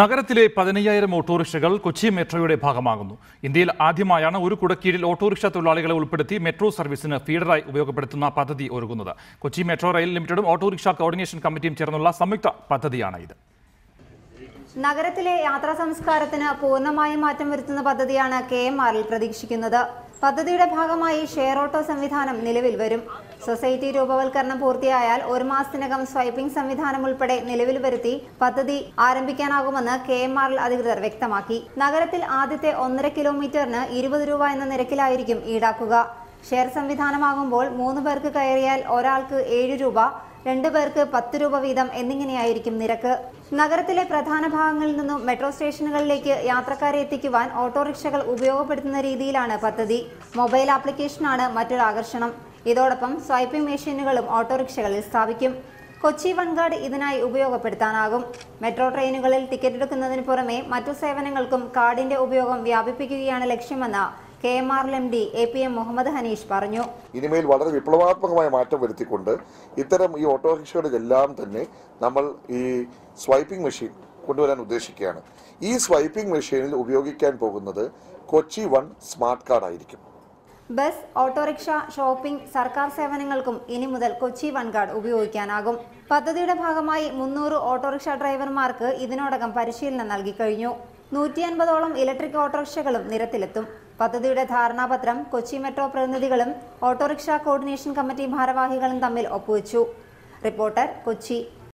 നഗരത്തിലെ പതിനയ്യായിരം ഓട്ടോറിക്ഷകൾ കൊച്ചി മെട്രോയുടെ ഭാഗമാകുന്നു. ഇന്ത്യയിൽ ആദ്യമായാണ് ഒരു കുടക്കീഴിൽ ഓട്ടോറിക്ഷ തൊഴിലാളികളെ ഉൾപ്പെടുത്തി മെട്രോ സർവീസിന് ഫീഡറായി ഉപയോഗപ്പെടുത്തുന്ന പദ്ധതി ഒരുങ്ങുന്നത്. കൊച്ചി മെട്രോ റെയിൽ ലിമിറ്റഡും ഓട്ടോറിക്ഷ കോർഡിനേഷൻ കമ്മിറ്റിയും ചേർന്നുള്ള സംയുക്ത പദ്ധതിയാണ് ഇത്. നഗരത്തിലെ യാത്രാ സംസ്കാരത്തിന് പൂർണമായും മാറ്റം വരുത്തുന്ന പദ്ധതിയാണ് കെ എം ആറിൽ പ്രതീക്ഷിക്കുന്നത്. പദ്ധതിയുടെ ഭാഗമായി ഷെയർ ഓട്ടോ സംവിധാനം നിലവിൽ വരും. സൊസൈറ്റി രൂപവൽക്കരണം പൂർത്തിയായാൽ ഒരു മാസത്തിനകം സ്വൈപ്പിംഗ് സംവിധാനം ഉൾപ്പെടെ നിലവിൽ വരുത്തി പദ്ധതി ആരംഭിക്കാനാകുമെന്ന് കെ എം ആറിൽ അധികൃതർ വ്യക്തമാക്കി. നഗരത്തിൽ ആദ്യത്തെ ഒന്നര കിലോമീറ്ററിന് ഇരുപത് രൂപ എന്ന നിരക്കിലായിരിക്കും ഈടാക്കുക. ഷെയർ സംവിധാനമാകുമ്പോൾ മൂന്ന് പേർക്ക് കയറിയാൽ ഒരാൾക്ക് ഏഴ് രൂപ രണ്ടു പേർക്ക് പത്ത് രൂപ വീതം എന്നിങ്ങനെയായിരിക്കും നിരക്ക്. നഗരത്തിലെ പ്രധാന ഭാഗങ്ങളിൽ നിന്നും മെട്രോ സ്റ്റേഷനുകളിലേക്ക് യാത്രക്കാരെ എത്തിക്കുവാൻ ഓട്ടോറിക്ഷകൾ ഉപയോഗപ്പെടുത്തുന്ന രീതിയിലാണ് പദ്ധതി. മൊബൈൽ ആപ്ലിക്കേഷനാണ് മറ്റൊരു ആകർഷണം. ഇതോടൊപ്പം സ്വൈപ്പിംഗ് മെഷീനുകളും ഓട്ടോറിക്ഷകളിൽ സ്ഥാപിക്കും. കൊച്ചി വൺഗാർഡ് ഇതിനായി ഉപയോഗപ്പെടുത്താനാകും. മെട്രോ ട്രെയിനുകളിൽ ടിക്കറ്റ് എടുക്കുന്നതിന് പുറമെ മറ്റു സേവനങ്ങൾക്കും കാർഡിന്റെ ഉപയോഗം വ്യാപിപ്പിക്കുകയാണ് ലക്ഷ്യമെന്ന് K M R M D A P M Muhammad Hanish പറഞ്ഞു. ഇനിമേൽ വളരെ വിപ്ലവാത്മകമായ മാറ്റം വരുത്തിക്കൊണ്ട് ഇത്തരം ഈ ഓട്ടോറിക്ഷകളിലെല്ലാം തന്നെ നമ്മൾ ഈ സ്വൈപ്പിംഗ് മെഷീൻ കൊണ്ടുവരാൻ ഉദ്ദേശിക്കുകയാണ്. ഈ സ്വൈപ്പിംഗ് മെഷീനിൽ ഉപയോഗിക്കാൻ പോകുന്നത് കൊച്ചി വൺ സ്മാർട്ട് കാർഡ് ആയിരിക്കും. ബസ് ഓട്ടോറിക്ഷ ഷോപ്പിംഗ് സർക്കാർ സേവനങ്ങൾക്കും ഇനി മുതൽ കൊച്ചി വൺ കാർഡ് ഉപയോഗിക്കാനാകും. പദ്ധതിയുടെ ഭാഗമായി മുന്നൂറ് ഓട്ടോറിക്ഷ ഡ്രൈവർമാർക്ക് ഇതിനോടകം പരിശീലനം നൽകി കഴിഞ്ഞു. നൂറ്റി അൻപതോളം ഇലക്ട്രിക് ഓട്ടോറിക്ഷകളും നിരത്തിലെത്തും. പദ്ധതിയുടെ ധാരണാപത്രം കൊച്ചി മെട്രോ പ്രതിനിധികളും ഓട്ടോറിക്ഷ കോർഡിനേഷൻ കമ്മിറ്റി ഭാരവാഹികളും തമ്മിൽ ഒപ്പുവച്ചു. റിപ്പോർട്ടർ കൊച്ചി.